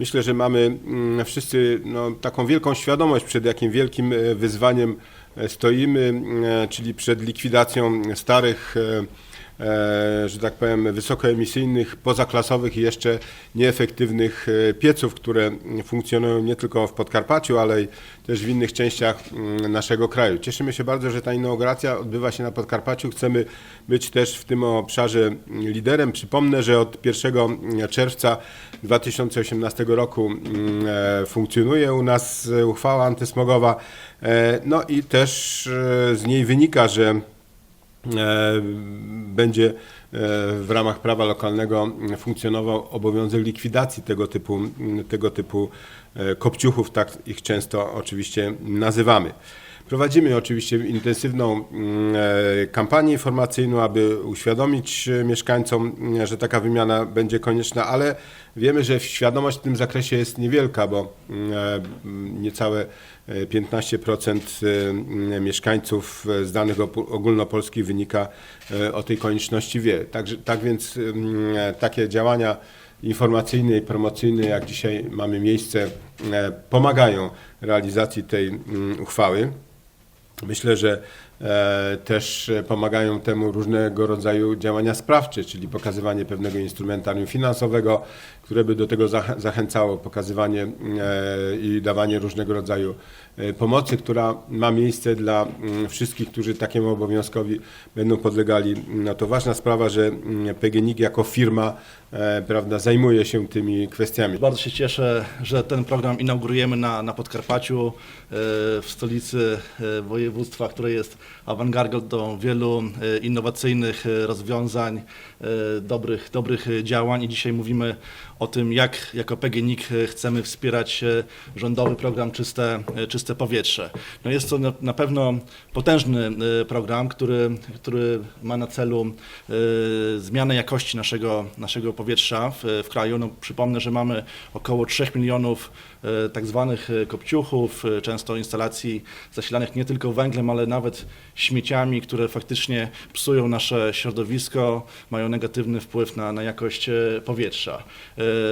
Myślę, że mamy mm, wszyscy no, taką wielką świadomość, przed jakim wielkim e, wyzwaniem e, stoimy, e, czyli przed likwidacją starych, że tak powiem, wysokoemisyjnych, pozaklasowych i jeszcze nieefektywnych e, pieców, które funkcjonują nie tylko w Podkarpaciu, ale też w innych częściach mm, naszego kraju. Cieszymy się bardzo, że ta inauguracja odbywa się na Podkarpaciu. Chcemy być też w tym obszarze liderem. Przypomnę, że od 1 czerwca 2018 roku mm, e, funkcjonuje u nas e, uchwała antysmogowa. E, No i też e, z niej wynika, że e, będzie e, w ramach prawa lokalnego funkcjonował obowiązek likwidacji tego typu, tego typu e, kopciuchów, tak ich często oczywiście nazywamy. Prowadzimy oczywiście intensywną mm, e, kampanię informacyjną, aby uświadomić e, mieszkańcom, mm, że taka wymiana będzie konieczna, ale wiemy, że świadomość w tym zakresie jest niewielka, bo mm, e, niecałe e, 15% e, mm, mieszkańców z danych ogólnopolskich wynika o tej konieczności wie. Tak więc takie działania informacyjne i promocyjne, jak dzisiaj mamy miejsce, pomagają realizacji tej uchwały. Myślę, że e, też pomagają temu różnego rodzaju działania sprawcze, czyli pokazywanie pewnego instrumentarium finansowego, które by do tego zach- zachęcało, pokazywanie e, i dawanie różnego rodzaju e, pomocy, która ma miejsce dla mm, wszystkich, którzy takiemu obowiązkowi będą podlegali. No to ważna sprawa, że mm, PGNiG jako firma e, prawda, zajmuje się tymi kwestiami. Bardzo się cieszę, że ten program inaugurujemy na, na Podkarpaciu, w stolicy województwa, które jest awangardą wielu innowacyjnych rozwiązań, dobrych, dobrych działań i dzisiaj mówimy o tym, jak jako PGNiG chcemy wspierać e, rządowy program Czyste, e, Czyste Powietrze. No jest to na, pewno potężny e, program, który, który ma na celu zmianę jakości naszego, naszego powietrza w, w kraju. No, przypomnę, że mamy około 3 milionów tak zwanych kopciuchów, często instalacji zasilanych nie tylko węglem, ale nawet śmieciami, które faktycznie psują nasze środowisko, mają negatywny wpływ na, na jakość powietrza.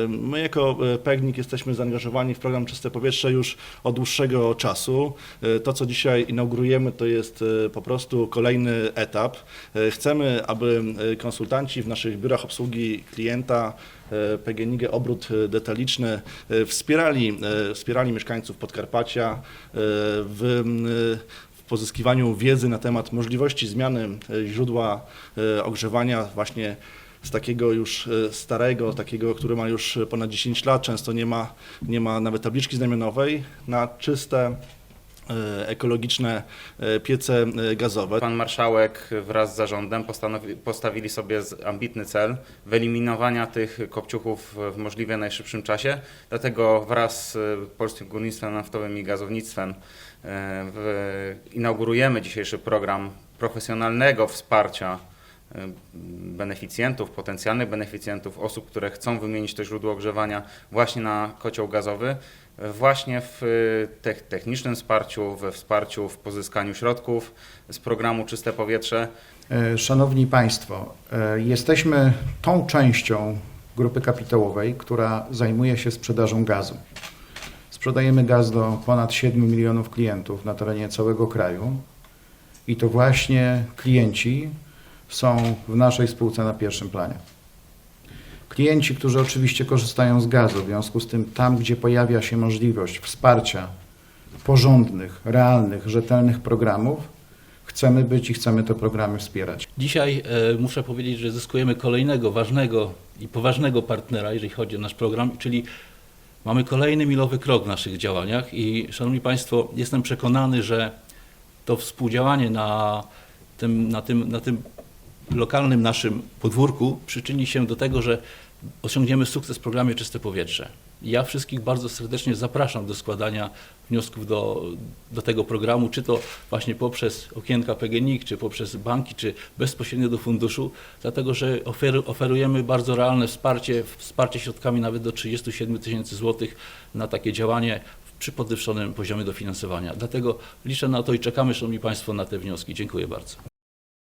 My jako e, PEGNIK jesteśmy zaangażowani w program Czyste Powietrze już od dłuższego czasu. E, To, co dzisiaj inaugurujemy, to jest e, po prostu kolejny etap. Chcemy, aby konsultanci w naszych biurach obsługi klienta PGNiG Obrót Detaliczny wspierali, wspierali mieszkańców Podkarpacia w, pozyskiwaniu wiedzy na temat możliwości zmiany źródła ogrzewania właśnie z takiego już e, starego, takiego, który ma już ponad 10 lat, często nie ma, nie ma nawet tabliczki znamionowej, na czyste, e, ekologiczne e, piece e, gazowe. Pan marszałek wraz z zarządem postawili sobie ambitny cel wyeliminowania tych kopciuchów w możliwie najszybszym czasie. Dlatego wraz z Polskim Górnictwem Naftowym i Gazownictwem e, inaugurujemy dzisiejszy program profesjonalnego wsparcia e, beneficjentów, potencjalnych beneficjentów, osób, które chcą wymienić to źródło ogrzewania właśnie na kocioł gazowy, właśnie w tech- technicznym wsparciu, we wsparciu w pozyskaniu środków z programu Czyste Powietrze. E, Szanowni Państwo, e, jesteśmy tą częścią grupy kapitałowej, która zajmuje się sprzedażą gazu. Sprzedajemy gaz do ponad 7 milionów klientów na terenie całego kraju i to właśnie klienci są w naszej spółce na pierwszym planie. Klienci, którzy oczywiście korzystają z gazu, w związku z tym tam, gdzie pojawia się możliwość wsparcia porządnych, realnych, rzetelnych programów, chcemy być i chcemy te programy wspierać. Dzisiaj e, muszę powiedzieć, że zyskujemy kolejnego ważnego i poważnego partnera, jeżeli chodzi o nasz program, czyli mamy kolejny milowy krok w naszych działaniach i Szanowni Państwo, jestem przekonany, że to współdziałanie na tym, na tym, na tym lokalnym naszym podwórku przyczyni się do tego, że osiągniemy sukces w programie Czyste Powietrze. Ja wszystkich bardzo serdecznie zapraszam do składania wniosków do, do tego programu, czy to właśnie poprzez okienka PGNiG, czy poprzez banki, czy bezpośrednio do funduszu, dlatego że ofer, oferujemy bardzo realne wsparcie, wsparcie środkami nawet do 37 tysięcy złotych na takie działanie przy podwyższonym poziomie dofinansowania. Dlatego liczę na to i czekamy, Szanowni Państwo, na te wnioski. Dziękuję bardzo.